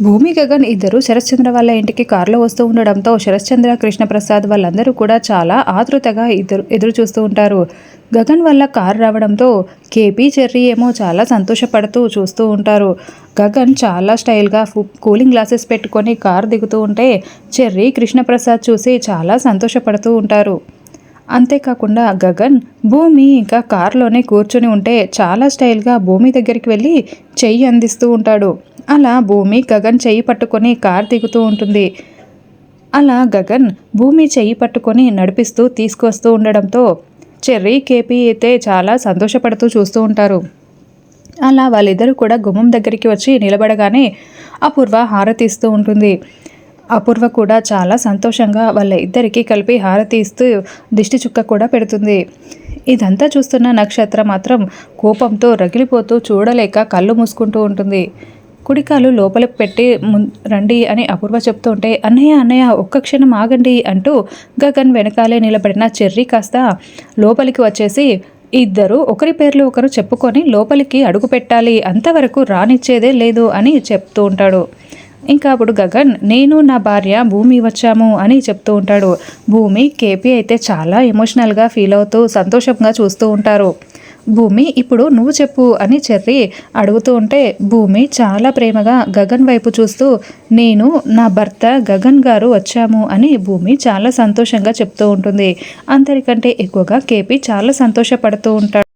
భూమి గగన్ ఇద్దరు శరశ్చంద్ర వాళ్ళ ఇంటికి కారులో వస్తూ ఉండడంతో శరశ్చంద్ర కృష్ణప్రసాద్ వాళ్ళందరూ కూడా చాలా ఆతృతగా ఇద్దరు ఎదురు చూస్తూ ఉంటారు. గగన్ వల్ల కారు రావడంతో కేపీ చెర్రీ ఏమో చాలా సంతోషపడుతూ చూస్తూ ఉంటారు. గగన్ చాలా స్టైల్గా ఫు కూలింగ్ గ్లాసెస్ పెట్టుకొని కారు దిగుతూ ఉంటే చెర్రీ కృష్ణప్రసాద్ చూసి చాలా సంతోషపడుతూ ఉంటారు. అంతేకాకుండా గగన్ భూమి ఇంకా కారులోనే కూర్చొని ఉంటే చాలా స్టైల్గా భూమి దగ్గరికి వెళ్ళి చెయ్యి అందిస్తూ ఉంటాడు. అలా భూమి గగన్ చెయ్యి పట్టుకొని కార్ దిగుతూ ఉంటుంది. అలా గగన్ భూమి చెయ్యి పట్టుకొని నడిపిస్తూ తీసుకొస్తూ ఉండడంతో చెర్రీ కేపీ అయితే చాలా సంతోషపడుతూ చూస్తూ ఉంటారు. అలా వాళ్ళిద్దరూ కూడా గుమ్మం దగ్గరికి వచ్చి నిలబడగానే అపూర్వ హారతి ఇస్తూ ఉంటుంది. అపూర్వ కూడా చాలా సంతోషంగా వాళ్ళ ఇద్దరికీ కలిపి హారతి ఇస్తూ దిష్టి చుక్క కూడా పెడుతుంది. ఇదంతా చూస్తున్న నక్షత్ర మాత్రం కోపంతో రగిలిపోతూ చూడలేక కళ్ళు మూసుకుంటూ ఉంటుంది. కుడికాలు లోపలికి పెట్టి రండి అని అపూర్వ చెప్తూ ఉంటే అన్నయ్య అన్నయ్య ఒక్క క్షణం ఆగండి అంటూ గగన్ వెనకాలే నిలబడిన చెర్రీ కాస్త లోపలికి వచ్చేసి ఇద్దరు ఒకరి పేర్లు ఒకరు చెప్పుకొని లోపలికి అడుగు పెట్టాలి. అంతవరకు రానిచ్చేదే లేదు అని చెప్తూ ఉంటాడు. ఇంకా అప్పుడు గగన్ నేను నా భార్య భూమి వచ్చాము అని చెప్తూ ఉంటాడు. భూమి కేపీ అయితే చాలా ఎమోషనల్గా ఫీల్ అవుతూ సంతోషంగా చూస్తూ ఉంటారు. భూమి ఇప్పుడు నువ్వు చెప్పు అని చెర్రి అడుగుతూ ఉంటే భూమి చాలా ప్రేమగా గగన్ వైపు చూస్తూ నేను నా భర్త గగన్ గారు వచ్చాము అని భూమి చాలా సంతోషంగా చెప్తూ ఉంటుంది. అందరికంటే ఎక్కువగా కేపీ చాలా సంతోషపడుతూ ఉంటాడు.